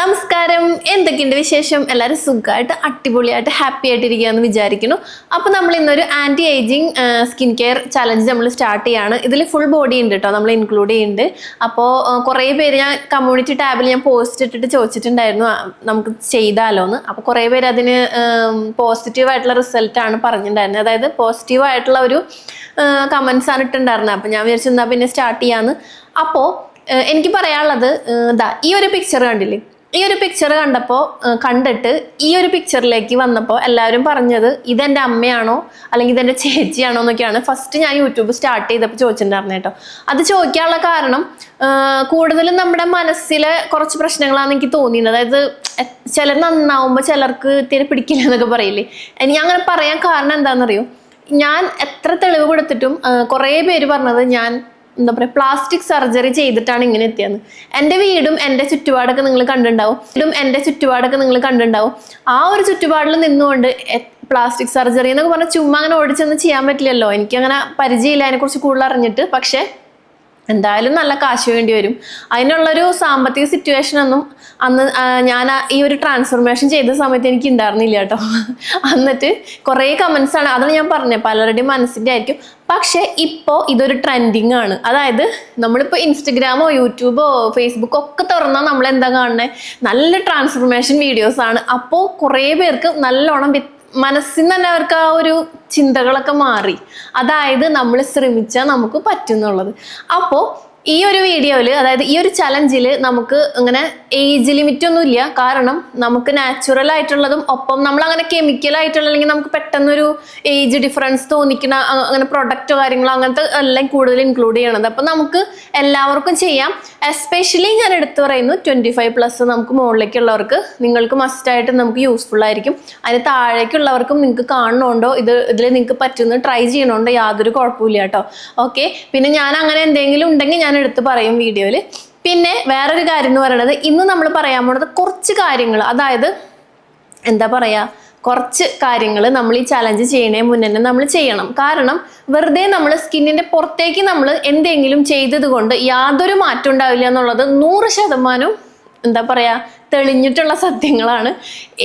നമസ്കാരം. എന്തൊക്കെയുണ്ട് വിശേഷം? എല്ലാവരും സുഖമായിട്ട് അടിപൊളിയായിട്ട് ഹാപ്പി ആയിട്ടിരിക്കുകയെന്ന് വിചാരിക്കുന്നു. അപ്പോൾ നമ്മൾ ഇന്നൊരു anti aging skin care challenge നമ്മൾ സ്റ്റാർട്ട് ചെയ്യാണ്. ഇതിൽ ഫുൾ ബോഡി ഉണ്ട് കേട്ടോ നമ്മൾ ഇൻക്ലൂഡ് ചെയ്യുന്നുണ്ട്. അപ്പോൾ കുറേ പേര് ഞാൻ കമ്മ്യൂണിറ്റി ടാബിൽ ഞാൻ പോസ്റ്റ് ഇട്ടിട്ട് ചോദിച്ചിട്ടുണ്ടായിരുന്നു. നമുക്ക് ചെയ്താലോ എന്ന്. അപ്പോൾ കുറേ പേര് അതിന് പോസിറ്റീവ് ആയിട്ടുള്ള റിസൾട്ടാണ് പറഞ്ഞിട്ടുണ്ടായിരുന്നത് അതായത് പോസിറ്റീവ് ആയിട്ടുള്ള ഒരു കമൻസ് ആണ് ഇട്ടിട്ടുണ്ടായിരുന്നത് അപ്പോൾ ഞാൻ വിചാരിച്ചു എന്നാൽ പിന്നെ സ്റ്റാർട്ട് ചെയ്യാമെന്ന് അപ്പോൾ എനിക്ക് പറയാനുള്ളത് ഇതാ ഈ ഒരു പിക്ചർ കണ്ടില്ലേ? ഈ ഒരു പിക്ചർ കണ്ടപ്പോൾ കണ്ടിട്ട് ഈ ഒരു പിക്ചറിലേക്ക് വന്നപ്പോൾ എല്ലാവരും പറഞ്ഞത് ഇതെന്റെ അമ്മയാണോ? അല്ലെങ്കിൽ ഇതെന്റെ ചേച്ചിയാണോ എന്നൊക്കെയാണ്. ഫസ്റ്റ് ഞാൻ യൂട്യൂബ് സ്റ്റാർട്ട് ചെയ്തപ്പോൾ ചോദിച്ചിട്ടുണ്ടായിരുന്നു കേട്ടോ. അത് ചോദിക്കാനുള്ള കാരണം കൂടുതലും നമ്മുടെ മനസ്സിലെ കുറച്ച് പ്രശ്നങ്ങളാണ് എനിക്ക് തോന്നിയത്. അതായത് ചിലർ നന്നാവുമ്പോൾ ചിലർക്ക് തീരെ പിടിക്കില്ല എന്നൊക്കെ പറയില്ലേ? എനിക്ക് അങ്ങനെ പറയാൻ കാരണം എന്താണെന്നറിയോ? ഞാൻ എത്ര തെളിവ് കൊടുത്തിട്ടും കുറേ പേര് പറഞ്ഞത് ഞാൻ എന്താ പറയുക പ്ലാസ്റ്റിക് സർജറി ചെയ്തിട്ടാണ് ഇങ്ങനെ എത്തിയത്. എന്റെ വീടും എന്റെ ചുറ്റുപാടൊക്കെ നിങ്ങൾ കണ്ടിട്ടുണ്ടാവും. വീടും എന്റെ ചുറ്റുപാടൊക്കെ നിങ്ങൾ കണ്ടിട്ടുണ്ടാവും. ആ ഒരു ചുറ്റുപാടിൽ നിന്നുകൊണ്ട് പ്ലാസ്റ്റിക് സർജറി എന്നൊക്കെ പറഞ്ഞാൽ ചുമ്മാ അങ്ങനെ ഓടിച്ചൊന്നും ചെയ്യാൻ പറ്റില്ലല്ലോ. എനിക്കങ്ങനെ പരിചയമില്ല. അതിനെക്കുറിച്ച് കൂടുതൽ അറിഞ്ഞിട്ട്. പക്ഷേ എന്തായാലും നല്ല കാശ് വേണ്ടി വരും. അതിനുള്ളൊരു സാമ്പത്തിക സിറ്റുവേഷൻ ഒന്നും അന്ന് ഞാൻ ഈ ഒരു ട്രാൻസ്ഫോർമേഷൻ ചെയ്ത സമയത്ത് എനിക്ക് ഉണ്ടായിരുന്നില്ല കേട്ടോ. എന്നിട്ട് കുറേ കമൻസ് ആണ്. അതാണ് ഞാൻ പറഞ്ഞത് പലരുടെയും മനസ്സിന്റെ ആയിരിക്കും. പക്ഷേ ഇപ്പോൾ ഇതൊരു ട്രെൻഡിങ് ആണ്. അതായത് നമ്മളിപ്പോൾ ഇൻസ്റ്റഗ്രാമോ യൂട്യൂബോ ഫേസ്ബുക്കോ ഒക്കെ തുറന്നാൽ നമ്മൾ എന്താ കാണുന്നത് നല്ല ട്രാൻസ്ഫോർമേഷൻ വീഡിയോസ് ആണ്. അപ്പോൾ കുറേ പേർക്ക് നല്ലോണം മനസ്സിൽ തന്നെ അവർക്ക് ആ ഒരു ചിന്തകളൊക്കെ മാറി. അതായത് നമ്മൾ ശ്രമിച്ചാൽ നമുക്ക് പറ്റുന്നുള്ളത്. അപ്പോൾ ഈ ഒരു വീഡിയോയിൽ അതായത് ഈ ഒരു ചലഞ്ചിൽ നമുക്ക് ഇങ്ങനെ ഏജ് ലിമിറ്റ് ഒന്നും ഇല്ല. കാരണം നമുക്ക് നാച്ചുറൽ ആയിട്ടുള്ളതും ഒപ്പം നമ്മൾ അങ്ങനെ കെമിക്കൽ ആയിട്ടുള്ള അല്ലെങ്കിൽ നമുക്ക് പെട്ടെന്നൊരു ഏജ് ഡിഫറൻസ് തോന്നിക്കുന്ന അങ്ങനെ പ്രൊഡക്റ്റോ കാര്യങ്ങളോ അങ്ങനത്തെ എല്ലാം കൂടുതൽ ഇൻക്ലൂഡ് ചെയ്യണത്. അപ്പം നമുക്ക് എല്ലാവർക്കും ചെയ്യാം. എസ്പെഷ്യലി ഞാൻ എടുത്തു പറയുന്നു ട്വന്റി ഫൈവ് പ്ലസ് നമുക്ക് മുകളിലേക്കുള്ളവർക്ക് നിങ്ങൾക്ക് മസ്റ്റായിട്ട് നമുക്ക് യൂസ്ഫുൾ ആയിരിക്കും. അതിന് താഴേക്കുള്ളവർക്കും നിങ്ങൾക്ക് കാണണമുണ്ടോ ഇത് ഇതിൽ നിങ്ങൾക്ക് പറ്റുന്ന ട്രൈ ചെയ്യണമുണ്ടോ യാതൊരു കുഴപ്പമില്ല കേട്ടോ. ഓക്കെ പിന്നെ ഞാൻ അങ്ങനെ എന്തെങ്കിലും ഉണ്ടെങ്കിൽ ഞാൻ എടുത്ത് പറയും വീഡിയോയിൽ പിന്നെ വേറൊരു കാര്യം എന്ന് പറയുന്നത് ഇന്ന് നമ്മൾ പറയാൻ പോണത് കുറച്ച് കാര്യങ്ങൾ. അതായത് എന്താ പറയുക കുറച്ച് കാര്യങ്ങൾ നമ്മൾ ഈ ചലഞ്ച് ചെയ്യണേ മുന്നേ നമ്മൾ ചെയ്യണം. കാരണം വെറുതെ നമ്മൾ സ്കിന്നിന്റെ പുറത്തേക്ക് നമ്മൾ എന്തെങ്കിലും ചെയ്തത് കൊണ്ട് യാതൊരു മാറ്റം ഉണ്ടാവില്ല എന്നുള്ളത് നൂറ് ശതമാനം എന്താ പറയാ? തെളിഞ്ഞിട്ടുള്ള സത്യങ്ങളാണ്.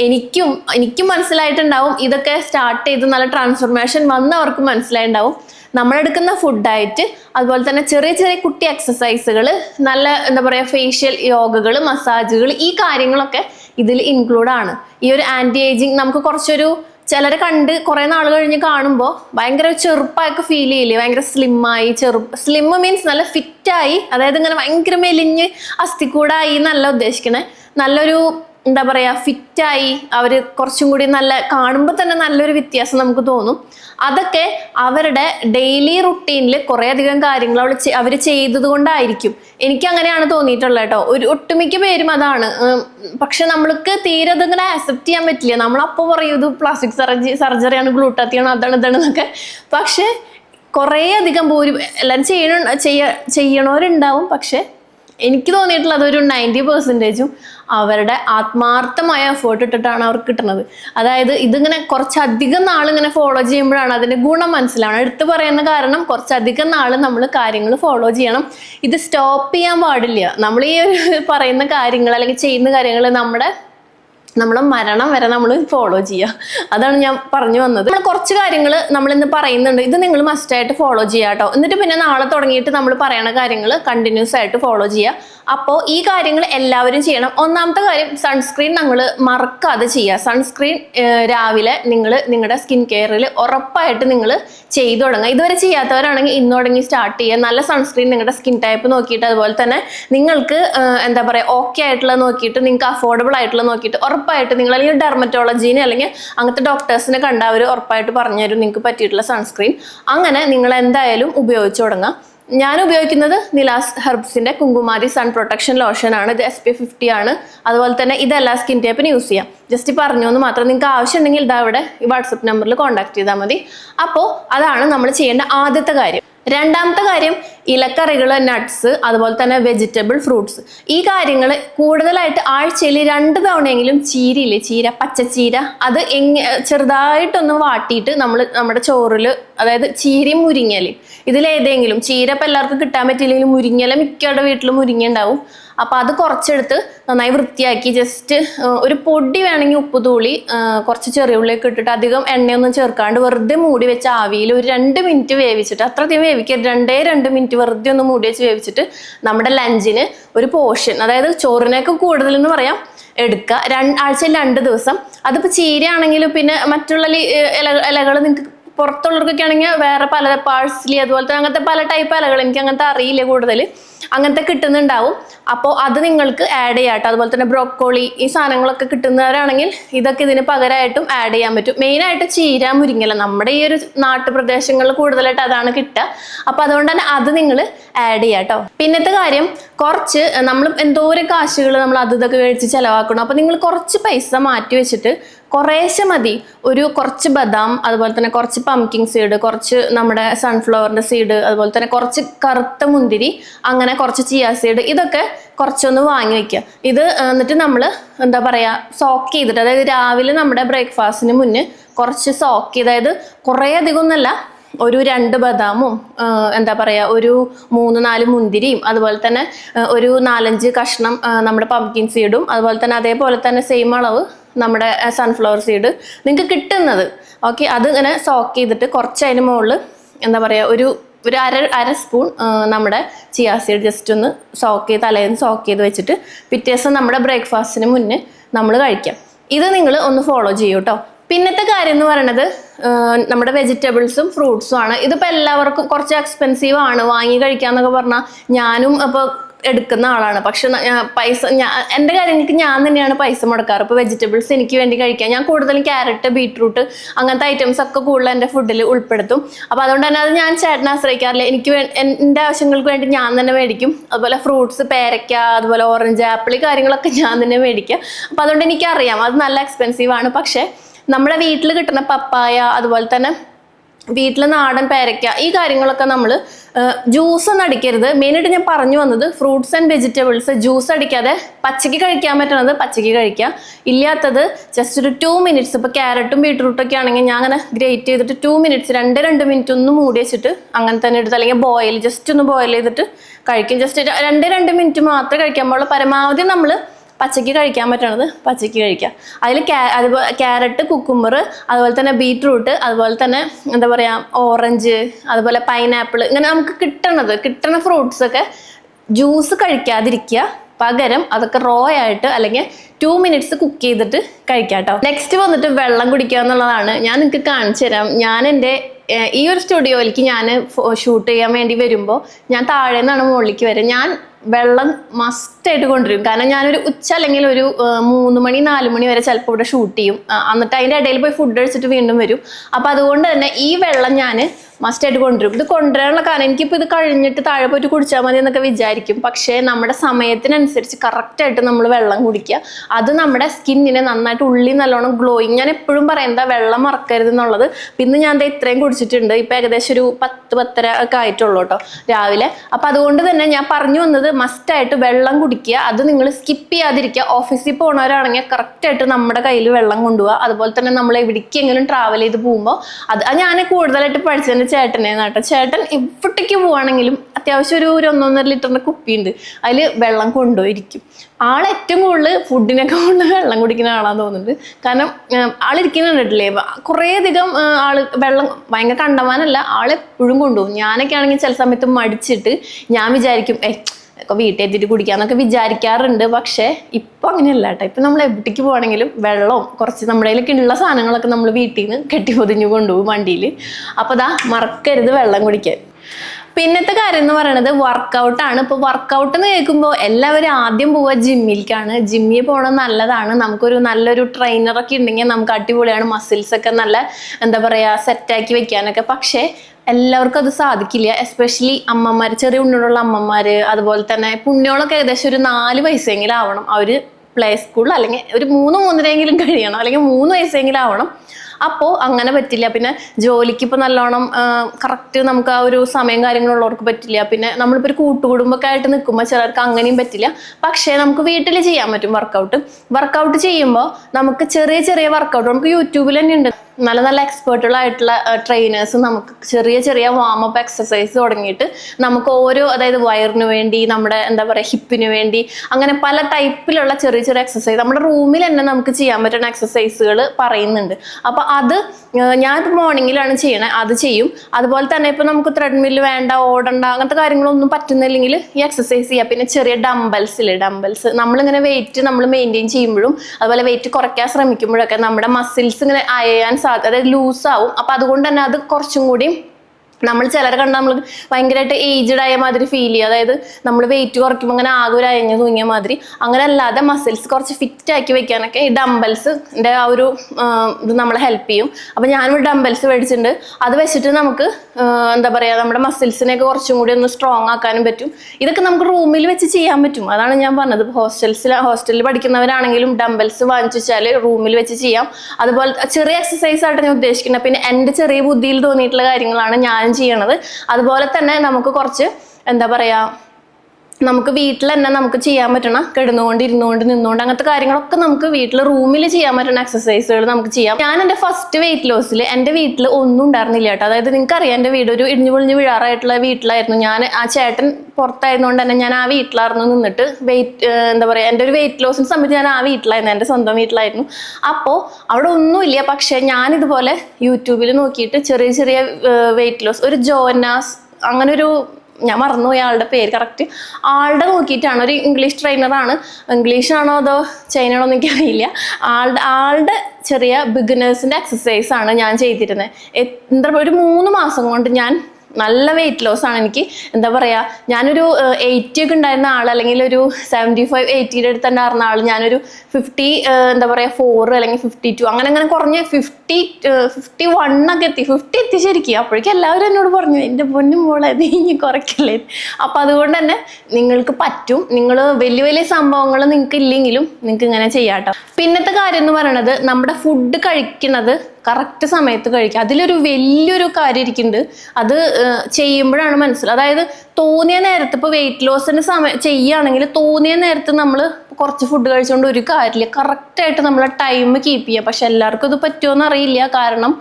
എനിക്കും എനിക്കും മനസ്സിലായിട്ടുണ്ടാവും. ഇതൊക്കെ സ്റ്റാർട്ട് ചെയ്ത് നല്ല ട്രാൻസ്ഫോർമേഷൻ വന്നവർക്ക് മനസ്സിലായിട്ടുണ്ടാവും. നമ്മളെടുക്കുന്ന ഫുഡ് ഡയറ്റ് അതുപോലെ തന്നെ ചെറിയ ചെറിയ കുട്ടി എക്സസൈസുകൾ നല്ല എന്താ പറയുക ഫേഷ്യൽ യോഗകൾ മസാജുകൾ ഈ കാര്യങ്ങളൊക്കെ ഇതിൽ ഇൻക്ലൂഡ് ആണ്. ഈ ഒരു ആന്റി ഏജിങ് നമുക്ക് കുറച്ചൊരു ചിലരെ കണ്ട് കുറേ നാൾ കഴിഞ്ഞ് കാണുമ്പോൾ ഭയങ്കര ചെറുപ്പമൊക്കെ ഫീൽ ചെയ്യില്ലേ? ഭയങ്കര സ്ലിമ്മായി ചെറു സ്ലിം മീൻസ് നല്ല ഫിറ്റായി അതായത് ഇങ്ങനെ ഭയങ്കര മെലിഞ്ഞ് അസ്ഥിക്കൂടായി എന്നല്ല ഉദ്ദേശിക്കണേ. നല്ലൊരു എന്താ പറയുക ഫിറ്റായി അവർ കുറച്ചും കൂടി നല്ല കാണുമ്പോൾ തന്നെ നല്ലൊരു വ്യത്യാസം നമുക്ക് തോന്നും. അതൊക്കെ അവരുടെ ഡെയിലി റുട്ടീനിൽ കുറേ അധികം കാര്യങ്ങൾ അവൾ അവർ ചെയ്തത് കൊണ്ടായിരിക്കും. എനിക്ക് അങ്ങനെയാണ് തോന്നിയിട്ടുള്ളത് കേട്ടോ. ഒരു ഒട്ടുമിക്ക പേരും അതാണ്. പക്ഷെ നമ്മൾക്ക് തീരെ അതിങ്ങനെ ആക്സെപ്റ്റ് ചെയ്യാൻ പറ്റില്ല. നമ്മളപ്പോൾ പറയും ഇത് പ്ലാസ്റ്റിക് സർജറി സർജറിയാണ് ഗ്ലൂട്ടാത്തിയാണ് അതാണ് ഇതാണ് എന്നൊക്കെ. പക്ഷേ കുറേ അധികം ഭൂരി എല്ലാവരും ചെയ്യണ ചെയ്യ ചെയ്യണവരുണ്ടാവും. പക്ഷെ എനിക്ക് തോന്നിയിട്ടുള്ള അതൊരു നയന്റി പെർസെന്റേജും അവരുടെ ആത്മാർത്ഥമായ എഫേർട്ട് ഇട്ടിട്ടാണ് അവർക്ക് കിട്ടുന്നത്. അതായത് ഇതിങ്ങനെ കുറച്ചധികം നാൾ ഇങ്ങനെ ഫോളോ ചെയ്യുമ്പോഴാണ് അതിന്റെ ഗുണം മനസ്സിലാവണം എടുത്തു പറയുന്ന കാരണം കുറച്ചധികം നാൾ നമ്മൾ കാര്യങ്ങൾ ഫോളോ ചെയ്യണം. ഇത് സ്റ്റോപ്പ് ചെയ്യാൻ പാടില്ല. നമ്മൾ ഈ പറയുന്ന കാര്യങ്ങൾ അല്ലെങ്കിൽ ചെയ്യുന്ന കാര്യങ്ങൾ നമ്മുടെ നമ്മളെ മരണം വരെ നമ്മൾ ഫോളോ ചെയ്യുക അതാണ് ഞാൻ പറഞ്ഞു വന്നത്. നമ്മൾ കുറച്ച് കാര്യങ്ങൾ നമ്മൾ ഇന്ന് പറയുന്നുണ്ട്. ഇത് നിങ്ങൾ മസ്റ്റായിട്ട് ഫോളോ ചെയ്യുക കേട്ടോ എന്നിട്ട് പിന്നെ നാളെ തുടങ്ങിയിട്ട് നമ്മൾ പറയണ കാര്യങ്ങൾ കണ്ടിന്യൂസ് ആയിട്ട് ഫോളോ ചെയ്യുക അപ്പോൾ ഈ കാര്യങ്ങൾ എല്ലാവരും ചെയ്യണം. ഒന്നാമത്തെ കാര്യം സൺസ്ക്രീൻ നമ്മൾ മറക്കാതെ ചെയ്യുക സൺസ്ക്രീൻ രാവിലെ നിങ്ങൾ നിങ്ങളുടെ സ്കിൻ കെയറിൽ ഉറപ്പായിട്ട് നിങ്ങൾ ചെയ്തു തുടങ്ങുക ഇതുവരെ ചെയ്യാത്തവരാണെങ്കിൽ ഇന്ന് തുടങ്ങി സ്റ്റാർട്ട് ചെയ്യുക നല്ല സൺസ്ക്രീൻ നിങ്ങളുടെ സ്കിൻ ടൈപ്പ് നോക്കിയിട്ട് അതുപോലെ തന്നെ നിങ്ങൾക്ക് എന്താ പറയുക ഓക്കെ ആയിട്ടുള്ള നോക്കിയിട്ട് നിങ്ങൾക്ക് അഫോർഡബിൾ ആയിട്ടുള്ള നോക്കിയിട്ട് ഉറപ്പായിട്ട് നിങ്ങൾ അല്ലെങ്കിൽ ഡെർമറ്റോളജീനെ അല്ലെങ്കിൽ അങ്ങനത്തെ ഡോക്ടേഴ്സിനെ കണ്ട അവർ ഉറപ്പായിട്ട് പറഞ്ഞുതരും നിങ്ങൾക്ക് പറ്റിയിട്ടുള്ള സൺസ്ക്രീൻ അങ്ങനെ നിങ്ങൾ എന്തായാലും ഉപയോഗിച്ചു തുടങ്ങുക. ഞാൻ ഉപയോഗിക്കുന്നത് നിലാസ് ഹെർബ്സിന്റെ കുങ്കുമാരി സൺ പ്രൊട്ടക്ഷൻ ലോഷൻ ആണ്. ഇത് എസ് പി ഫിഫ്റ്റി ആണ്. അതുപോലെ തന്നെ ഇതെല്ലാ സ്കിൻ ടൈപ്പിന് യൂസ് ചെയ്യാം. ജസ്റ്റ് പറഞ്ഞു എന്ന് മാത്രം നിങ്ങൾക്ക് ആവശ്യമുണ്ടെങ്കിൽ ഇതാ ഇവിടെ ഈ വാട്സപ്പ് നമ്പറിൽ കോൺടാക്ട് ചെയ്താൽ മതി. അപ്പോൾ അതാണ് നമ്മൾ ചെയ്യേണ്ട ആദ്യത്തെ കാര്യം. രണ്ടാമത്തെ കാര്യം ഇലക്കറികൾ നട്ട്സ് അതുപോലെ തന്നെ വെജിറ്റബിൾ ഫ്രൂട്ട്സ് ഈ കാര്യങ്ങൾ കൂടുതലായിട്ട് ആഴ്ചയിൽ രണ്ട് തവണയെങ്കിലും ചീരയില്ലേ? ചീര പച്ചച്ചീര അത് എങ്ങ ചെറുതായിട്ടൊന്ന് വാട്ടിയിട്ട് നമ്മൾ നമ്മുടെ ചോറിൽ അതായത് ചീരയും മുരിങ്ങൽ ഇതിലേതെങ്കിലും ചീര ഇപ്പം എല്ലാവർക്കും കിട്ടാൻ പറ്റില്ലെങ്കിലും മുരിങ്ങല മിക്കയുടെ വീട്ടിൽ മുരിങ്ങ ഉണ്ടാവും. അപ്പോൾ അത് കുറച്ചെടുത്ത് നന്നായി വൃത്തിയാക്കി ജസ്റ്റ് ഒരു പൊടി വേണമെങ്കിൽ ഉപ്പ് തൂളി കുറച്ച് ചെറിയ ഉള്ളിയൊക്കെ ഇട്ടിട്ട് അധികം എണ്ണയൊന്നും ചേർക്കാണ്ട് വെറുതെ മൂടി വെച്ച് ആവിയിൽ ഒരു രണ്ട് മിനിറ്റ് വേവിച്ചിട്ട് അത്രയധികം വേവിക്കരുത്. രണ്ടേ രണ്ട് മിനിറ്റ് വെറുതെ ഒന്ന് മൂടി വെച്ച് വേവിച്ചിട്ട് നമ്മുടെ ലഞ്ചിന് ഒരു പോർഷൻ അതായത് ചോറിനൊക്കെ കൂടുതൽ എന്ന് പറയാം എടുക്കുക. രണ്ട് ആഴ്ചയിൽ രണ്ട് ദിവസം. അതിപ്പോൾ ചീരയാണെങ്കിലും പിന്നെ മറ്റുള്ള ഇല ഇലകൾ നിങ്ങൾക്ക് പുറത്തുള്ളവർക്കൊക്കെ ആണെങ്കിൽ വേറെ പല പാഴ്സലി അതുപോലത്തെ അങ്ങനത്തെ പല ടൈപ്പ് ഇലകൾ എനിക്ക് അങ്ങനത്തെ അറിയില്ല കൂടുതൽ അങ്ങനത്തെ കിട്ടുന്നുണ്ടാവും. അപ്പോൾ അത് നിങ്ങൾക്ക് ആഡ് ചെയ്യാം കേട്ടോ. അതുപോലെ തന്നെ ബ്രോക്കോളി ഈ സാധനങ്ങളൊക്കെ കിട്ടുന്നവരാണെങ്കിൽ ഇതൊക്കെ ഇതിന് പകരമായിട്ടും ആഡ് ചെയ്യാൻ പറ്റും. മെയിനായിട്ട് ചീര മുരിങ്ങല നമ്മുടെ ഈ ഒരു നാട്ടുപ്രദേശങ്ങളിൽ കൂടുതലായിട്ട് അതാണ് കിട്ടുക. അപ്പോൾ അതുകൊണ്ട് തന്നെ അത് നിങ്ങൾ ആഡ് ചെയ്യാം കേട്ടോ. പിന്നത്തെ കാര്യം കുറച്ച് നമ്മൾ എന്തോരം കാശുകൾ നമ്മൾ അത് ഇതൊക്കെ മേടിച്ച് ചിലവാക്കണം. അപ്പോൾ നിങ്ങൾ കുറച്ച് പൈസ മാറ്റി വെച്ചിട്ട് കുറേശ്ശെ മതി. ഒരു കുറച്ച് ബദാം അതുപോലെ തന്നെ കുറച്ച് പംകിൻ സീഡ് കുറച്ച് നമ്മുടെ സൺഫ്ലവറിന്റെ സീഡ് അതുപോലെ തന്നെ കുറച്ച് കറുത്ത മുന്തിരി അങ്ങനെ കുറച്ച് ചിയ സീഡ് ഇതൊക്കെ കുറച്ചൊന്ന് വാങ്ങി വയ്ക്കുക ഇത് എന്നിട്ട് നമ്മൾ എന്താ പറയുക സോക്ക് ചെയ്തിട്ട് അതായത് രാവിലെ നമ്മുടെ ബ്രേക്ക്ഫാസ്റ്റിന് മുന്നേ കുറച്ച് സോക്ക് അതായത് കുറേ അധികം ഒന്നല്ല ഒരു രണ്ട് ബദാമും എന്താ പറയുക ഒരു മൂന്ന് നാല് മുന്തിരിയും അതുപോലെ തന്നെ ഒരു നാലഞ്ച് കഷ്ണം നമ്മുടെ പംകിൻ സീഡും അതുപോലെ തന്നെ അതേപോലെ തന്നെ സെയിം അളവ് നമ്മുടെ സൺഫ്ലവർ സീഡ് നിങ്ങൾക്ക് കിട്ടുന്നത്. ഓക്കെ അത് ഇങ്ങനെ സോക്ക് ചെയ്തിട്ട് കുറച്ച് അതിന് മുകളിൽ എന്താ പറയുക ഒരു ഒരു അര അര സ്പൂൺ നമ്മുടെ ചിയാ സീഡ് ജസ്റ്റ് ഒന്ന് സോക്ക് ചെയ്ത് തലേന്ന് സോക്ക് ചെയ്ത് വെച്ചിട്ട് പിറ്റേ ദിവസം നമ്മുടെ ബ്രേക്ക്ഫാസ്റ്റിന് മുന്നേ നമ്മൾ കഴിക്കാം. ഇത് നിങ്ങൾ ഒന്ന് ഫോളോ ചെയ്യൂ കേട്ടോ പിന്നത്തെ കാര്യം എന്ന് പറയുന്നത് നമ്മുടെ വെജിറ്റബിൾസും ഫ്രൂട്ട്സും ആണ്. ഇതിപ്പോൾ എല്ലാവർക്കും കുറച്ച് എക്സ്പെൻസീവ് ആണ്. വാങ്ങി കഴിക്കാന്നൊക്കെ പറഞ്ഞാൽ ഞാനും അപ്പോൾ എടുക്കുന്ന ആളാണ്. പക്ഷെ പൈസ ഞാൻ എന്റെ കാര്യങ്ങൾക്ക് ഞാൻ തന്നെയാണ് പൈസ മുടക്കാറ്. ഇപ്പോൾ വെജിറ്റബിൾസ് എനിക്ക് വേണ്ടി കഴിക്കാം. ഞാൻ കൂടുതലും ക്യാരറ്റ് ബീട്രൂട്ട് അങ്ങനത്തെ ഐറ്റംസ് ഒക്കെ കൂടുതൽ എന്റെ ഫുഡിൽ ഉൾപ്പെടുത്തും. അപ്പോൾ അതുകൊണ്ട് തന്നെ അത് ഞാൻ ചേട്ടനെ ആശ്രയിക്കാറില്ല. എനിക്ക് എന്റെ ആവശ്യങ്ങൾക്ക് വേണ്ടി ഞാൻ തന്നെ മേടിക്കും. അതുപോലെ ഫ്രൂട്ട്സ് പേരയ്ക്ക അതുപോലെ ഓറഞ്ച് ആപ്പിൾ കാര്യങ്ങളൊക്കെ ഞാൻ തന്നെ മേടിക്കുക. അപ്പോൾ അതുകൊണ്ട് എനിക്കറിയാം. അത് നല്ല എക്സ്പെൻസീവ് ആണ്. പക്ഷേ നമ്മുടെ വീട്ടിൽ കിട്ടുന്ന പപ്പായ അതുപോലെ തന്നെ വീട്ടിൽ നാടൻ പേരയ്ക്ക ഈ കാര്യങ്ങളൊക്കെ നമ്മൾ ജ്യൂസ് ഒന്നും അടിക്കരുത്. മെയിനായിട്ട് ഞാൻ പറഞ്ഞു വന്നത് ഫ്രൂട്ട്സ് ആൻഡ് വെജിറ്റബിൾസ് ജ്യൂസ് അടിക്കാതെ പച്ചയ്ക്ക് കഴിക്കാൻ പറ്റണത് പച്ചയ്ക്ക് കഴിക്കുക ഇല്ലാത്തത് ജസ്റ്റ് ഒരു ടു മിനിറ്റ്സ് ഇപ്പോൾ ക്യാരറ്റും ബീട്രൂട്ടൊക്കെ ആണെങ്കിൽ ഞാൻ അങ്ങനെ ഗ്രേറ്റ് ചെയ്തിട്ട് ടു മിനിറ്റ്സ് രണ്ട് രണ്ട് മിനിറ്റ് ഒന്ന് മൂടി വെച്ചിട്ട് അങ്ങനെ തന്നെ എടുത്ത് അല്ലെങ്കിൽ ബോയിൽ ജസ്റ്റ് ഒന്ന് ബോയിൽ ചെയ്തിട്ട് കഴിക്കും. ജസ്റ്റ് രണ്ട് രണ്ട് മിനിറ്റ് മാത്രമേ കഴിക്കാൻ പാടുള്ളൂ. പരമാവധി നമ്മൾ പച്ചയ്ക്ക് കഴിക്കാൻ പറ്റണത്? പച്ചയ്ക്ക് കഴിക്കാം. അതിൽ അതുപോലെ ക്യാരറ്റ് കുക്കുമ്പർ അതുപോലെ തന്നെ ബീട്രൂട്ട് അതുപോലെ തന്നെ എന്താ പറയുക ഓറഞ്ച് അതുപോലെ പൈനാപ്പിൾ ഇങ്ങനെ നമുക്ക് കിട്ടണത് കിട്ടണ ഫ്രൂട്ട്സൊക്കെ ജ്യൂസ് കഴിക്കാതിരിക്കുക പകരം അതൊക്കെ റോ ആയിട്ട് അല്ലെങ്കിൽ ടു മിനിറ്റ്സ് കുക്ക് ചെയ്തിട്ട് കഴിക്കാം കേട്ടോ നെക്സ്റ്റ് വന്നിട്ട് വെള്ളം കുടിക്കുക എന്നുള്ളതാണ്. ഞാൻ നിങ്ങൾക്ക് കാണിച്ചു തരാം. ഞാൻ എന്റെ ഈ ഒരു സ്റ്റുഡിയോയിലേക്ക് ഞാൻ ഷൂട്ട് ചെയ്യാൻ വേണ്ടി വരുമ്പോൾ ഞാൻ താഴെ നിന്നാണ് മുകളിലേക്ക് വരാം. ഞാൻ വെള്ളം മസ്റ്റായിട്ട് കൊണ്ടുവരും. കാരണം ഞാനൊരു ഉച്ച അല്ലെങ്കിൽ ഒരു മൂന്ന് മണി നാല് മണി വരെ ചിലപ്പോൾ ഇവിടെ ഷൂട്ട് ചെയ്യും. എന്നിട്ട് അതിന്റെ ഇടയിൽ പോയി ഫുഡ് അടിച്ചിട്ട് വീണ്ടും വരും. അപ്പോൾ അതുകൊണ്ട് തന്നെ ഈ വെള്ളം ഞാൻ മസ്റ്റായിട്ട് കൊണ്ടുവരും. ഇത് കൊണ്ടുവരാനുള്ള കാരണം എനിക്കിപ്പോൾ ഇത് കഴിഞ്ഞിട്ട് താഴെ പോയിട്ട് കുടിച്ചാൽ മതി എന്നൊക്കെ വിചാരിക്കും. പക്ഷേ നമ്മുടെ സമയത്തിനനുസരിച്ച് കറക്റ്റായിട്ട് നമ്മൾ വെള്ളം കുടിക്കുക. അത് നമ്മുടെ സ്കിന്നിനെ നന്നായിട്ട് ഉള്ളി നല്ലോണം ഗ്ലോയിങ് ഞാൻ എപ്പോഴും പറയുന്നത് വെള്ളം മറക്കരുത് എന്നുള്ളത്. പിന്നെ ഞാൻ ഇത്രയും കുടിച്ചിട്ടുണ്ട്. ഇപ്പം ഏകദേശം ഒരു പത്ത് പത്തര ഒക്കെ ആയിട്ടുള്ളൂ കേട്ടോ രാവിലെ. അപ്പം അതുകൊണ്ട് തന്നെ ഞാൻ പറഞ്ഞു വന്നത് മസ്റ്റായിട്ട് വെള്ളം കുടിക്കുക. അത് നിങ്ങൾ സ്കിപ്പ് ചെയ്യാതിരിക്കുക. ഓഫീസിൽ പോണവരാണെങ്കിൽ കറക്റ്റായിട്ട് നമ്മുടെ കയ്യിൽ വെള്ളം കൊണ്ടുപോകുക അതുപോലെ തന്നെ നമ്മൾ എവിടേക്കെങ്കിലും ട്രാവൽ ചെയ്ത് പോകുമ്പോൾ അത് ഞാൻ കൂടുതലായിട്ട് പഠിച്ചതിന്റെ ചേട്ടനെ കേട്ടോ. ചേട്ടൻ എവിടേക്ക് പോവാണെങ്കിലും അത്യാവശ്യം ഒരു ഒരു ഒന്നൊന്നര ലിറ്ററിന്റെ കുപ്പിയുണ്ട്. അതിൽ വെള്ളം കൊണ്ടുപോയിരിക്കും. ആൾ ഏറ്റവും കൂടുതൽ ഫുഡിനൊക്കെ കൂടുതൽ വെള്ളം കുടിക്കുന്ന ആളാന്ന് തോന്നുന്നുണ്ട്. കാരണം ആളിരിക്കുന്ന കണ്ടിട്ടില്ലേ? കുറേ ആൾ വെള്ളം ഭയങ്കര കണ്ടമാനല്ല. ആളെപ്പോഴും കൊണ്ടുപോകും. ഞാനൊക്കെ ആണെങ്കിൽ ചില സമയത്ത് മടിച്ചിട്ട് ഞാൻ വിചാരിക്കും ഏ ഒക്കെ വീട്ടിൽ എത്തിയിട്ട് കുടിക്കാന്നൊക്കെ വിചാരിക്കാറുണ്ട്. പക്ഷേ ഇപ്പം അങ്ങനെയല്ല കേട്ടോ. ഇപ്പം നമ്മൾ എവിടേക്ക് പോകണമെങ്കിലും വെള്ളവും കുറച്ച് നമ്മുടെ കയ്യിലൊക്കെ ഉള്ള സാധനങ്ങളൊക്കെ നമ്മൾ വീട്ടിൽ നിന്ന് കെട്ടിപ്പൊതിഞ്ഞ് കൊണ്ടുപോകും വണ്ടിയിൽ. അപ്പോൾ ദാ മറക്കരുത് വെള്ളം കുടിക്കാൻ. പിന്നത്തെ കാര്യം എന്ന് പറയുന്നത് വർക്കൗട്ടാണ് ഇപ്പോൾ വർക്കൗട്ട് എന്ന് കേൾക്കുമ്പോൾ എല്ലാവരും ആദ്യം പോവുക ജിമ്മിലേക്കാണ് ജിമ്മിൽ പോകണം നല്ലതാണ്. നമുക്കൊരു നല്ലൊരു ട്രെയിനറൊക്കെ ഉണ്ടെങ്കിൽ നമുക്ക് അടിപൊളിയാണ്. മസിൽസ് ഒക്കെ നല്ല എന്താ പറയുക സെറ്റാക്കി വെക്കാനൊക്കെ. പക്ഷേ എല്ലാവർക്കും അത് സാധിക്കില്ല. എസ്പെഷ്യലി അമ്മമാർ ചെറിയ ഉണ്ണിയുള്ള അമ്മമാർ അതുപോലെ തന്നെ പുണ്യോളൊക്കെ ഏകദേശം ഒരു നാല് വയസ്സെങ്കിലും ആവണം. അവർ പ്ലേ സ്കൂളിൽ അല്ലെങ്കിൽ ഒരു മൂന്ന് മൂന്നരയെങ്കിലും കഴിയണം. അല്ലെങ്കിൽ മൂന്ന് വയസ്സെങ്കിലും ആവണം. അപ്പോൾ അങ്ങനെ പറ്റില്ല. പിന്നെ ജോലിക്ക് ഇപ്പോൾ നല്ലോണം കറക്റ്റ് നമുക്ക് ആ ഒരു സമയം കാര്യങ്ങളുള്ളവർക്ക് പറ്റില്ല. പിന്നെ നമ്മളിപ്പോൾ ഒരു കൂട്ടുകുടുംബമൊക്കെ ആയിട്ട് നിൽക്കുമ്പോൾ ചിലർക്ക് അങ്ങനെയും പറ്റില്ല. പക്ഷേ നമുക്ക് വീട്ടിൽ ചെയ്യാൻ പറ്റും വർക്കൗട്ട് വർക്കൗട്ട് ചെയ്യുമ്പോൾ നമുക്ക് ചെറിയ ചെറിയ വർക്കൗട്ട് നമുക്ക് യൂട്യൂബിൽ തന്നെ ഉണ്ട്. നല്ല നല്ല എക്സ്പേർട്ടുകളായിട്ടുള്ള ട്രെയിനേഴ്സ് നമുക്ക് ചെറിയ ചെറിയ വാം അപ്പ് എക്സസൈസ് തുടങ്ങിയിട്ട് നമുക്ക് ഓരോ അതായത് വയറിന് വേണ്ടി നമ്മുടെ എന്താ പറയുക ഹിപ്പിന് വേണ്ടി അങ്ങനെ പല ടൈപ്പിലുള്ള ചെറിയ ചെറിയ എക്സസൈസ് നമ്മുടെ റൂമിൽ തന്നെ നമുക്ക് ചെയ്യാൻ പറ്റുന്ന എക്സസൈസുകൾ പറയുന്നുണ്ട്. അപ്പോൾ അത് ഞാനിപ്പോൾ മോർണിംഗിലാണ് ചെയ്യണേ അത് ചെയ്യും. അതുപോലെ തന്നെ ഇപ്പോൾ നമുക്ക് ത്രെഡ്മിൽ വേണ്ട ഓടണ്ട അങ്ങനത്തെ കാര്യങ്ങളൊന്നും പറ്റുന്നില്ലെങ്കിൽ ഈ എക്സസൈസ് ചെയ്യാം. പിന്നെ ചെറിയ ഡംബൽസ് ഇല്ലേ ഡംബൽസ് നമ്മളിങ്ങനെ വെയിറ്റ് നമ്മൾ മെയിന്റെയിൻ ചെയ്യുമ്പോഴും അതുപോലെ വെയിറ്റ് കുറയ്ക്കാൻ ശ്രമിക്കുമ്പോഴൊക്കെ നമ്മുടെ മസിൽസ് ഇങ്ങനെ അയയാൻ സാധ്യത അതായത് ലൂസ് ആവും. അപ്പം അതുകൊണ്ട് തന്നെ അത് കുറച്ചും കൂടി നമ്മൾ ചിലരെ കണ്ടാൽ നമ്മൾ ഭയങ്കരമായിട്ട് ഏജ്ഡ് ആയ മാതിരി ഫീൽ ചെയ്യും അതായത് നമ്മൾ വെയിറ്റ് കുറയ്ക്കുമ്പോൾ അങ്ങനെ ആകെ തൂങ്ങിയ മാതിരി. അങ്ങനെ അല്ലാതെ മസിൽസ് കുറച്ച് ഫിറ്റ് ആക്കി വെക്കാനൊക്കെ ഈ ഡംബൽസിന്റെ ആ ഒരു ഇത് നമ്മളെ ഹെൽപ്പ് ചെയ്യും. അപ്പം ഞാനൊരു ഡംബൽസ് മേടിച്ചിട്ടുണ്ട്. അത് വെച്ചിട്ട് നമുക്ക് എന്താ പറയുക നമ്മുടെ മസിൽസിനെയൊക്കെ കുറച്ചും കൂടി ഒന്ന് സ്ട്രോങ് ആക്കാനും പറ്റും. ഇതൊക്കെ നമുക്ക് റൂമിൽ വെച്ച് ചെയ്യാൻ പറ്റും. അതാണ് ഞാൻ പറഞ്ഞത്. ഹോസ്റ്റൽസിൽ ഹോസ്റ്റലിൽ പഠിക്കുന്നവരാണെങ്കിലും ഡംബൽസ് വാങ്ങിച്ചു വെച്ചാൽ റൂമിൽ വെച്ച് ചെയ്യാം. അതുപോലെ ചെറിയ എക്സസൈസ് ആയിട്ട് ഞാൻ ഉദ്ദേശിക്കുന്നത് പിന്നെ എന്റെ ചെറിയ ബുദ്ധിയിൽ തോന്നിയിട്ടുള്ള കാര്യങ്ങളാണ് ഞാൻ ചെയ്യണത്. അതുപോലെ തന്നെ നമുക്ക് കുറച്ച് എന്താ പറയുക നമുക്ക് വീട്ടിൽ തന്നെ നമുക്ക് ചെയ്യാൻ പറ്റണ കിടന്നുകൊണ്ട് ഇരുന്നുകൊണ്ട് നിന്നുകൊണ്ട് അങ്ങനത്തെ കാര്യങ്ങളൊക്കെ നമുക്ക് വീട്ടിൽ റൂമിൽ ചെയ്യാൻ പറ്റുന്ന എക്സസൈസുകൾ നമുക്ക് ചെയ്യാം. ഞാൻ എന്റെ ഫസ്റ്റ് വെയിറ്റ് ലോസിൽ എന്റെ വീട്ടിൽ ഒന്നും ഉണ്ടായിരുന്നില്ല കേട്ടോ. അതായത് നിങ്ങൾക്കറിയാം എന്റെ വീട് ഒരു ഇടിഞ്ഞു പൊളിഞ്ഞു വീഴാറായിട്ടുള്ള വീട്ടിലായിരുന്നു. ഞാൻ ആ ചേട്ടൻ പുറത്തായിരുന്നുകൊണ്ട് തന്നെ ഞാൻ ആ വീട്ടിലായിരുന്നു നിന്നിട്ട് വെയിറ്റ് എന്താ പറയുക എന്റെ ഒരു വെയിറ്റ് ലോസിന്റെ സമയത്ത് ഞാൻ ആ വീട്ടിലായിരുന്നു എന്റെ സ്വന്തം വീട്ടിലായിരുന്നു. അപ്പോൾ അവിടെ ഒന്നുമില്ല. പക്ഷേ ഞാനിതുപോലെ യൂട്യൂബിൽ നോക്കിയിട്ട് ചെറിയ ചെറിയ വെയിറ്റ് ലോസ് ഒരു ജോനാസ് അങ്ങനെ ഒരു ഞാൻ മറന്നു ആളുടെ പേര് കറക്റ്റ് ആളുടെ നോക്കിയിട്ടാണ്. ഒരു ഇംഗ്ലീഷ് ട്രെയിനറാണ് ഇംഗ്ലീഷ് ആണോ അതോ ചൈന ആണോ എന്ന് എനിക്കറിയില്ല ആളുടെ ആളുടെ ചെറിയ ബിഗിനേഴ്സിന്റെ എക്സസൈസ് ആണ് ഞാൻ ചെയ്തിരുന്നത്. എത്ര ഒരു മൂന്ന് മാസം കൊണ്ട് ഞാൻ നല്ല വെയിറ്റ് ലോസ് ആണ് എനിക്ക്. എന്താ പറയുക ഞാനൊരു എയ്റ്റി ഒക്കെ ഉണ്ടായിരുന്ന ആൾ അല്ലെങ്കിൽ ഒരു സെവന്റി ഫൈവ് എയ്റ്റിയുടെ അടുത്ത് ഉണ്ടായിരുന്ന ആൾ ഞാനൊരു ഫിഫ്റ്റി എന്താ പറയുക ഫോർ അല്ലെങ്കിൽ ഫിഫ്റ്റി ടു അങ്ങനെ അങ്ങനെ കുറഞ്ഞ് ഫിഫ്റ്റി ഫിഫ്റ്റി ഒക്കെ എത്തി. ഫിഫ്റ്റി എത്തി ശരിക്കും. അപ്പോഴേക്കും എല്ലാവരും എന്നോട് പറഞ്ഞു എന്റെ പൊന്നും മോളെ നീ ഇനി കുറയ്ക്കല്ലേ? അപ്പം അതുകൊണ്ട് തന്നെ നിങ്ങൾക്ക് പറ്റും. നിങ്ങൾ വലിയ വലിയ സംഭവങ്ങൾ നിങ്ങൾക്ക് ഇല്ലെങ്കിലും നിങ്ങൾക്ക് ഇങ്ങനെ ചെയ്യാം കേട്ടോ പിന്നത്തെ കാര്യം എന്ന് പറയുന്നത് നമ്മുടെ ഫുഡ് കഴിക്കുന്നത് കറക്റ്റ് സമയത്ത് കഴിക്കുക. അതിലൊരു വലിയൊരു കാര്യം ഇരിക്കുന്നുണ്ട് അത് ചെയ്യുമ്പോഴാണ് മനസ്സിലായത് അതായത് തോന്നിയ നേരത്ത് ഇപ്പോൾ വെയിറ്റ് ലോസിന് സമയം ചെയ്യുകയാണെങ്കിൽ തോന്നിയ നേരത്ത് നമ്മൾ കുറച്ച് ഫുഡ് കഴിച്ചുകൊണ്ട് ഒരു കാര്യമില്ല കറക്റ്റായിട്ട് നമ്മളെ ടൈം കീപ്പ് ചെയ്യുക പക്ഷെ എല്ലാവർക്കും ഇത് പറ്റുമോയെന്ന് അറിയില്ല കാരണം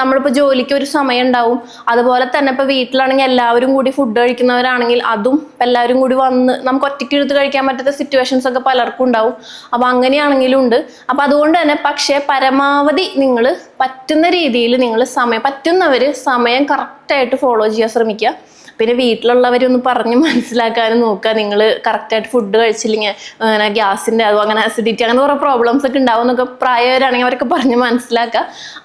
നമ്മളിപ്പോൾ ജോലിക്ക് ഒരു സമയം ഉണ്ടാവും. അതുപോലെ തന്നെ ഇപ്പോൾ വീട്ടിലാണെങ്കിൽ എല്ലാവരും കൂടി ഫുഡ് കഴിക്കുന്നവരാണെങ്കിൽ അതും എല്ലാവരും കൂടി വന്ന് നമുക്ക് ഒറ്റയ്ക്ക് എടുത്ത് കഴിക്കാൻ പറ്റാത്ത സിറ്റുവേഷൻസ് ഒക്കെ പലർക്കും ഉണ്ടാവും. അപ്പോൾ അങ്ങനെയാണെങ്കിലും ഉണ്ട്. അപ്പോൾ അതുകൊണ്ട് തന്നെ പക്ഷേ പരമാവധി നിങ്ങൾ പറ്റുന്ന രീതിയിൽ നിങ്ങൾ സമയം പറ്റുന്നവർ സമയം കറക്റ്റായിട്ട് ഫോളോ ചെയ്യാൻ ശ്രമിക്കുക. പിന്നെ വീട്ടിലുള്ളവരൊന്ന് പറഞ്ഞ് മനസ്സിലാക്കാനും നോക്കുക നിങ്ങൾ കറക്റ്റായിട്ട് ഫുഡ് കഴിച്ചില്ലെങ്കിൽ അങ്ങനെ ഗ്യാസിന്റെ അതോ അങ്ങനെ അസിഡിറ്റി അങ്ങനെ കുറേ പ്രോബ്ലംസ് ഒക്കെ ഉണ്ടാവും എന്നൊക്കെ പ്രായവരാണെങ്കിൽ അവരൊക്കെ പറഞ്ഞ് മനസ്സിലാക്കുക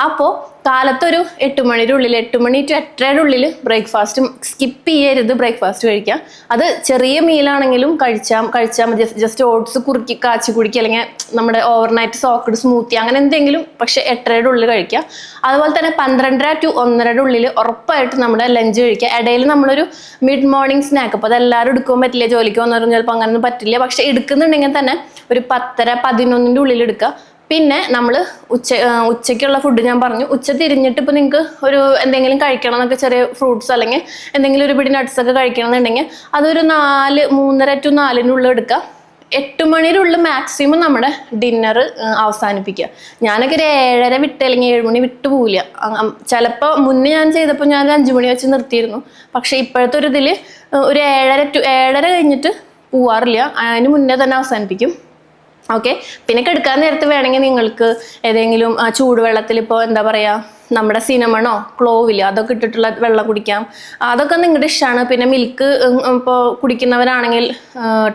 അപ്പോൾ കാലത്തൊരു എട്ട് മണിയുടെ ഉള്ളിൽ എട്ട് മണി ടു എട്ടരയുടെ ഉള്ളിൽ ബ്രേക്ക്ഫാസ്റ്റ് സ്കിപ്പ് ചെയ്യരുത് ബ്രേക്ക്ഫാസ്റ്റ് കഴിക്കാം അത് ചെറിയ മീലാണെങ്കിലും കഴിച്ചാൽ കഴിച്ചാൽ മതി. ജസ്റ്റ് ഓട്സ് കുറുക്കി കാച്ചി കുടിക്കുക അല്ലെങ്കിൽ നമ്മുടെ ഓവർനൈറ്റ് സോക്കഡ് സ്മൂത്തി അങ്ങനെ എന്തെങ്കിലും പക്ഷേ എട്ടരയുടെ ഉള്ളിൽ കഴിക്കാം അതുപോലെ തന്നെ പന്ത്രണ്ടര ടു ഒന്നരയുടെ ഉള്ളിൽ ഉറപ്പായിട്ട് നമ്മുടെ ലഞ്ച് കഴിക്കുക. ഇടയിൽ നമ്മളൊരു മിഡ് മോർണിംഗ് സ്നാക്ക് അപ്പോൾ അതെല്ലാവരും എടുക്കാൻ പറ്റില്ല? ജോലിക്ക് വന്നവരും ചിലപ്പോൾ അങ്ങനെയൊന്നും പറ്റില്ല. പക്ഷേ എടുക്കുന്നുണ്ടെങ്കിൽ തന്നെ ഒരു പത്തര പതിനൊന്നിന്റെ ഉള്ളിൽ എടുക്കുക. പിന്നെ നമ്മൾ ഉച്ച ഉച്ചയ്ക്കുള്ള ഫുഡ് ഞാൻ പറഞ്ഞു. ഉച്ച തിരിഞ്ഞിട്ട് ഇപ്പോൾ നിങ്ങൾക്ക് ഒരു എന്തെങ്കിലും കഴിക്കണം എന്നൊക്കെ ചെറിയ ഫ്രൂട്ട്സ് അല്ലെങ്കിൽ എന്തെങ്കിലും ഒരു പിടി നട്ട്സ് ഒക്കെ കഴിക്കണം എന്നുണ്ടെങ്കിൽ അതൊരു നാല് മൂന്നര ടു നാലിനുള്ളിൽ എടുക്കുക. എട്ട് മണിയുടെ ഉള്ളിൽ മാക്സിമം നമ്മുടെ ഡിന്നർ അവസാനിപ്പിക്കുക. ഞാനൊക്കെ ഒരു ഏഴര വിട്ട് അല്ലെങ്കിൽ ഏഴ് മണി വിട്ട് പോവില്ല. ചിലപ്പോൾ മുന്നേ ഞാൻ ചെയ്തപ്പോൾ ഞാൻ അഞ്ച് മണി വെച്ച് നിർത്തിയിരുന്നു. പക്ഷേ ഇപ്പോഴത്തെ ഒരു ഇതിൽ ഒരു ഏഴര ടു ഏഴര കഴിഞ്ഞിട്ട് പോവാറില്ല. അതിന് മുന്നേ തന്നെ അവസാനിപ്പിക്കും. ഓക്കെ പിന്നെ കെടുക്കാൻ നേരത്ത് വേണമെങ്കിൽ നിങ്ങൾക്ക് ഏതെങ്കിലും ചൂടുവെള്ളത്തിൽ ഇപ്പോൾ എന്താ പറയുക നമ്മുടെ സിനമണോ ക്ലോവില്ല അതൊക്കെ ഇട്ടിട്ടുള്ള വെള്ളം കുടിക്കാം. അതൊക്കെ നിങ്ങളുടെ ഇഷ്ടമാണ് പിന്നെ മിൽക്ക് ഇപ്പോൾ കുടിക്കുന്നവരാണെങ്കിൽ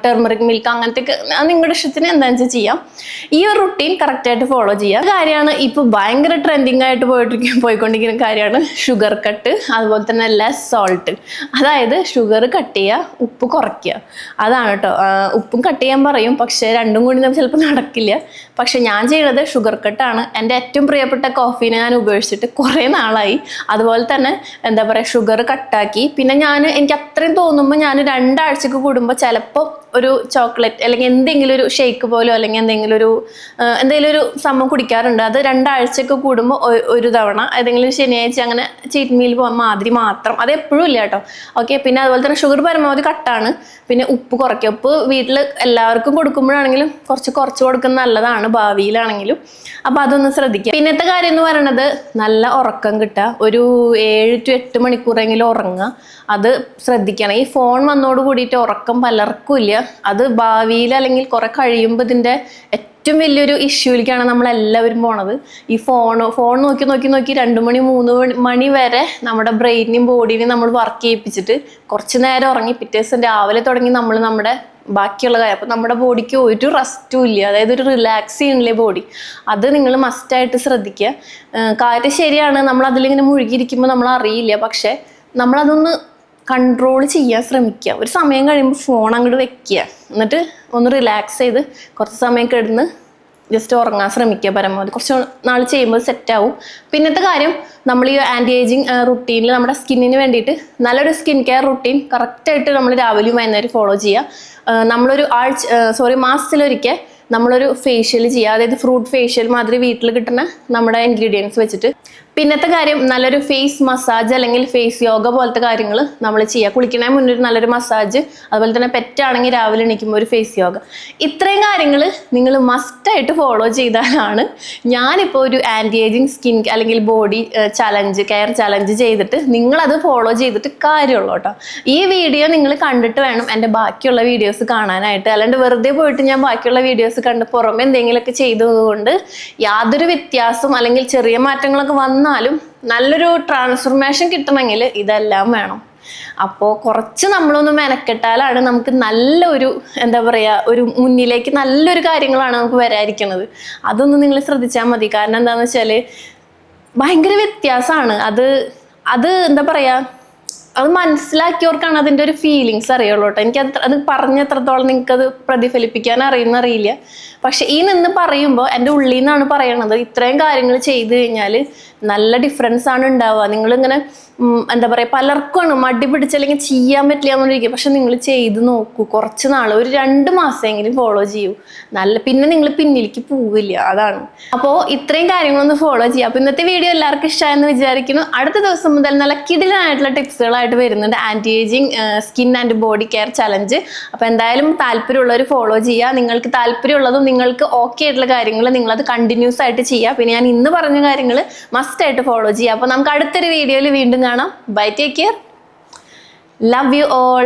ടെർമറിക് മിൽക്ക് അങ്ങനത്തെ നിങ്ങളുടെ ഇഷ്ടത്തിന് എന്താണെന്ന് വെച്ചാൽ ചെയ്യാം. ഈ ഒരു റുട്ടീൻ കറക്റ്റായിട്ട് ഫോളോ ചെയ്യുക കാര്യമാണ് ഇപ്പോൾ ഭയങ്കര ട്രെൻഡിങ് ആയിട്ട് പോയിട്ടിരിക്കും പോയിക്കൊണ്ടിരിക്കുന്ന കാര്യമാണ് ഷുഗർ കട്ട് അതുപോലെ തന്നെ ലെസ് സോൾട്ട് അതായത് ഷുഗർ കട്ട് ചെയ്യുക ഉപ്പ് കുറയ്ക്കുക. അതാണ് കേട്ടോ ഉപ്പും കട്ട് ചെയ്യാൻ പറയും പക്ഷേ രണ്ടും കൂടി ചിലപ്പോൾ നടക്കില്ല. പക്ഷെ ഞാൻ ചെയ്യുന്നത് ഷുഗർ കട്ടാണ് എന്റെ ഏറ്റവും പ്രിയപ്പെട്ട കോഫീനെ ഞാൻ ഉപേക്ഷിച്ചിട്ട് വെച്ചിട്ട് കുറേ നാളായി. അതുപോലെ തന്നെ എന്താ പറയുക ഷുഗർ കട്ടാക്കി പിന്നെ ഞാൻ എനിക്ക് അത്രയും തോന്നുമ്പോൾ ഞാൻ രണ്ടാഴ്ചക്ക് കൂടുമ്പോൾ ചിലപ്പോൾ ഒരു ചോക്ലേറ്റ് അല്ലെങ്കിൽ എന്തെങ്കിലും ഒരു ഷേക്ക് പോലോ അല്ലെങ്കിൽ എന്തെങ്കിലും ഒരു എന്തെങ്കിലും ഒരു സംഭവം കുടിക്കാറുണ്ട്. അത് രണ്ടാഴ്ചക്ക് കൂടുമ്പോൾ ഒരു തവണ ഏതെങ്കിലും ശനിയാഴ്ച അങ്ങനെ ചീറ്റ് മീൽ പോകാൻ മാതിരി മാത്രം. അത് എപ്പോഴും ഇല്ല കേട്ടോ. ഓക്കെ പിന്നെ അതുപോലെ തന്നെ ഷുഗർ പരമാവധി കട്ടാണ് പിന്നെ ഉപ്പ് കുറയ്ക്കുക ഉപ്പ് വീട്ടിൽ എല്ലാവർക്കും കൊടുക്കുമ്പോഴാണെങ്കിലും കുറച്ച് കുറച്ച് കൊടുക്കുന്നത് നല്ലതാണ് ഭാവിയിലാണെങ്കിലും. അപ്പോൾ അതൊന്ന് ശ്രദ്ധിക്കുക പിന്നത്തെ കാര്യം എന്ന് പറയുന്നത് നല്ല ഉറക്കം കിട്ടുക. ഒരു ഏഴ് ടു എട്ട് മണിക്കൂറെങ്കിലും ഉറങ്ങുക. അത് ശ്രദ്ധിക്കണം. ഈ ഫോൺ വന്നോട് കൂടിയിട്ട് ഉറക്കം പലർക്കും ഇല്ല. അത് ഭാവിയിൽ അല്ലെങ്കിൽ കുറെ കഴിയുമ്പോൾ ഇതിന്റെ ഏറ്റവും വലിയൊരു ഇഷ്യൂയിലേക്കാണ് നമ്മളെല്ലാവരും പോണത്. ഈ ഫോൺ ഫോൺ നോക്കി നോക്കി നോക്കി രണ്ട് മണി മൂന്ന് മണി മണി വരെ നമ്മുടെ ബ്രെയിനിനെയും ബോഡീനെയും നമ്മൾ വർക്ക് ചെയ്യിപ്പിച്ചിട്ട് കുറച്ച് നേരം ഉറങ്ങി പിറ്റേ ദിവസം രാവിലെ തുടങ്ങി നമ്മൾ നമ്മുടെ ബാക്കിയുള്ള കാര്യം അപ്പം നമ്മുടെ ബോഡിക്ക് ഒരു റെസ്റ്റും ഇല്ല. അതായത് ഒരു റിലാക്സ് ചെയ്യണില്ലേ ബോഡി അത് നിങ്ങൾ മസ്റ്റായിട്ട് ശ്രദ്ധിക്കുക. കാര്യം ശരിയാണ്. നമ്മൾ അതിലിങ്ങനെ മുഴുകിയിരിക്കുമ്പോൾ നമ്മൾ അറിയില്ല പക്ഷേ നമ്മളതൊന്ന് കൺട്രോൾ ചെയ്യാൻ ശ്രമിക്കുക. ഒരു സമയം കഴിയുമ്പോൾ ഫോൺ അങ്ങോട്ട് വെക്കുക. എന്നിട്ട് ഒന്ന് റിലാക്സ് ചെയ്ത് കുറച്ച് സമയം കിടന്ന് ജസ്റ്റ് ഉറങ്ങാൻ ശ്രമിക്കുക പരമാവധി. കുറച്ച് നാൾ ചെയ്യുമ്പോൾ സെറ്റ് ആവും. പിന്നത്തെ കാര്യം നമ്മൾ ഈ ആന്റി ഏജിങ് റുട്ടീനിൽ നമ്മുടെ സ്കിന്നിന് വേണ്ടിയിട്ട് നല്ലൊരു സ്കിൻ കെയർ റുട്ടീൻ കറക്റ്റായിട്ട് നമ്മൾ രാവിലെയും വൈകുന്നേരം ഫോളോ ചെയ്യുക. നമ്മളൊരു ആഴ്ച സോറി മാസത്തിലൊരിക്കൽ നമ്മളൊരു ഫേഷ്യൽ ചെയ്യുക അതായത് ഫ്രൂട്ട് ഫേഷ്യൽ മാതിരി വീട്ടിൽ കിട്ടുന്ന നമ്മുടെ ഇൻഗ്രീഡിയൻസ് വെച്ചിട്ട് പിന്നത്തെ കാര്യം നല്ലൊരു ഫേസ് മസാജ് അല്ലെങ്കിൽ ഫേസ് യോഗ പോലത്തെ കാര്യങ്ങൾ നമ്മൾ ചെയ്യുക കുളിക്കുന്നതിന് മുന്നേ ഒരു നല്ലൊരു മസാജ് അതുപോലെ തന്നെ പെറ്റാണെങ്കിൽ രാവിലെ എണീക്കുമ്പോൾ ഒരു ഫേസ് യോഗ ഇത്രയും കാര്യങ്ങൾ നിങ്ങൾ മസ്റ്റായിട്ട് ഫോളോ ചെയ്താലാണ് ഞാനിപ്പോൾ ഒരു ആന്റി ഏജിങ് സ്കിൻ അല്ലെങ്കിൽ ബോഡി ചലഞ്ച് കെയർ ചലഞ്ച് ചെയ്തിട്ട് നിങ്ങളത് ഫോളോ ചെയ്തിട്ട് കാര്യമുള്ളൂ കേട്ടോ. ഈ വീഡിയോ നിങ്ങൾ കണ്ടിട്ട് വേണം എന്റെ ബാക്കിയുള്ള വീഡിയോസ് കാണാനായിട്ട്. അല്ലാണ്ട് വെറുതെ പോയിട്ട് ഞാൻ ബാക്കിയുള്ള വീഡിയോസ് കണ്ട് പുറമെ എന്തെങ്കിലുമൊക്കെ ചെയ്തതുകൊണ്ട് യാതൊരു വ്യത്യാസം അല്ലെങ്കിൽ ചെറിയ മാറ്റങ്ങളൊക്കെ വന്നാലും നല്ലൊരു ട്രാൻസ്ഫർമേഷൻ കിട്ടണമെങ്കിൽ ഇതെല്ലാം വേണം. അപ്പോൾ കുറച്ച് നമ്മളൊന്ന് മെനക്കെട്ടാലാണ് നമുക്ക് നല്ലൊരു എന്താ പറയുക ഒരു മുന്നിലേക്ക് നല്ലൊരു കാര്യങ്ങളാണ് നമുക്ക് വരാതിരിക്കുന്നത്. അതൊന്ന് നിങ്ങൾ ശ്രദ്ധിച്ചാൽ മതി. കാരണം എന്താണെന്ന് വെച്ചാൽ ഭയങ്കര വ്യത്യാസമാണ്. അത് അത് എന്താ പറയാ അത് മനസ്സിലാക്കിയവർക്കാണ് അതിന്റെ ഒരു ഫീലിങ്സ് അറിയുള്ളൂ കേട്ടോ. എനിക്ക് അത് അത് പറഞ്ഞ എത്രത്തോളം നിങ്ങൾക്ക് അത് പ്രതിഫലിപ്പിക്കാൻ അറിയുന്ന അറിയില്ല പക്ഷെ ഈ നിന്ന് പറയുമ്പോൾ എന്റെ ഉള്ളിൽ നിന്നാണ് പറയണത്. ഇത്രയും കാര്യങ്ങൾ ചെയ്തു കഴിഞ്ഞാൽ നല്ല ഡിഫറൻസ് ആണ് ഉണ്ടാവുക. നിങ്ങളിങ്ങനെ എന്താ പറയുക പലർക്കുമാണ് മടി പിടിച്ചല്ലെങ്കിൽ ചെയ്യാൻ പറ്റില്ല എന്നുള്ളതിരിക്കും പക്ഷെ നിങ്ങൾ ചെയ്ത് നോക്കൂ. കുറച്ച് നാൾ ഒരു രണ്ട് മാസമെങ്കിലും ഫോളോ ചെയ്യൂ. നല്ല പിന്നെ നിങ്ങൾ പിന്നിലേക്ക് പോവില്ല. അതാണ്. അപ്പോൾ ഇത്രയും കാര്യങ്ങളൊന്ന് ഫോളോ ചെയ്യുക. അപ്പോൾ ഇന്നത്തെ വീഡിയോ എല്ലാവർക്കും ഇഷ്ടമായെന്ന് വിചാരിക്കുന്നു. അടുത്ത ദിവസം മുതൽ നല്ല കിടിലായിട്ടുള്ള ടിപ്സുകളായിട്ട് വരുന്നുണ്ട്. Anti aging skin and body care challenge അപ്പോൾ എന്തായാലും താല്പര്യമുള്ളവർ ഫോളോ ചെയ്യുക. നിങ്ങൾക്ക് താല്പര്യമുള്ളതും നിങ്ങൾക്ക് ഓക്കെ ആയിട്ടുള്ള കാര്യങ്ങൾ നിങ്ങളത് കണ്ടിന്യൂസ് ആയിട്ട് ചെയ്യുക. പിന്നെ ഞാൻ ഇന്ന് പറഞ്ഞ കാര്യങ്ങൾ മസ്റ്റ് ആയിട്ട് ഫോളോ ചെയ്യുക. അപ്പോൾ നമുക്ക് അടുത്തൊരു വീഡിയോയിൽ വീണ്ടും കാണാം. Bye take care love you all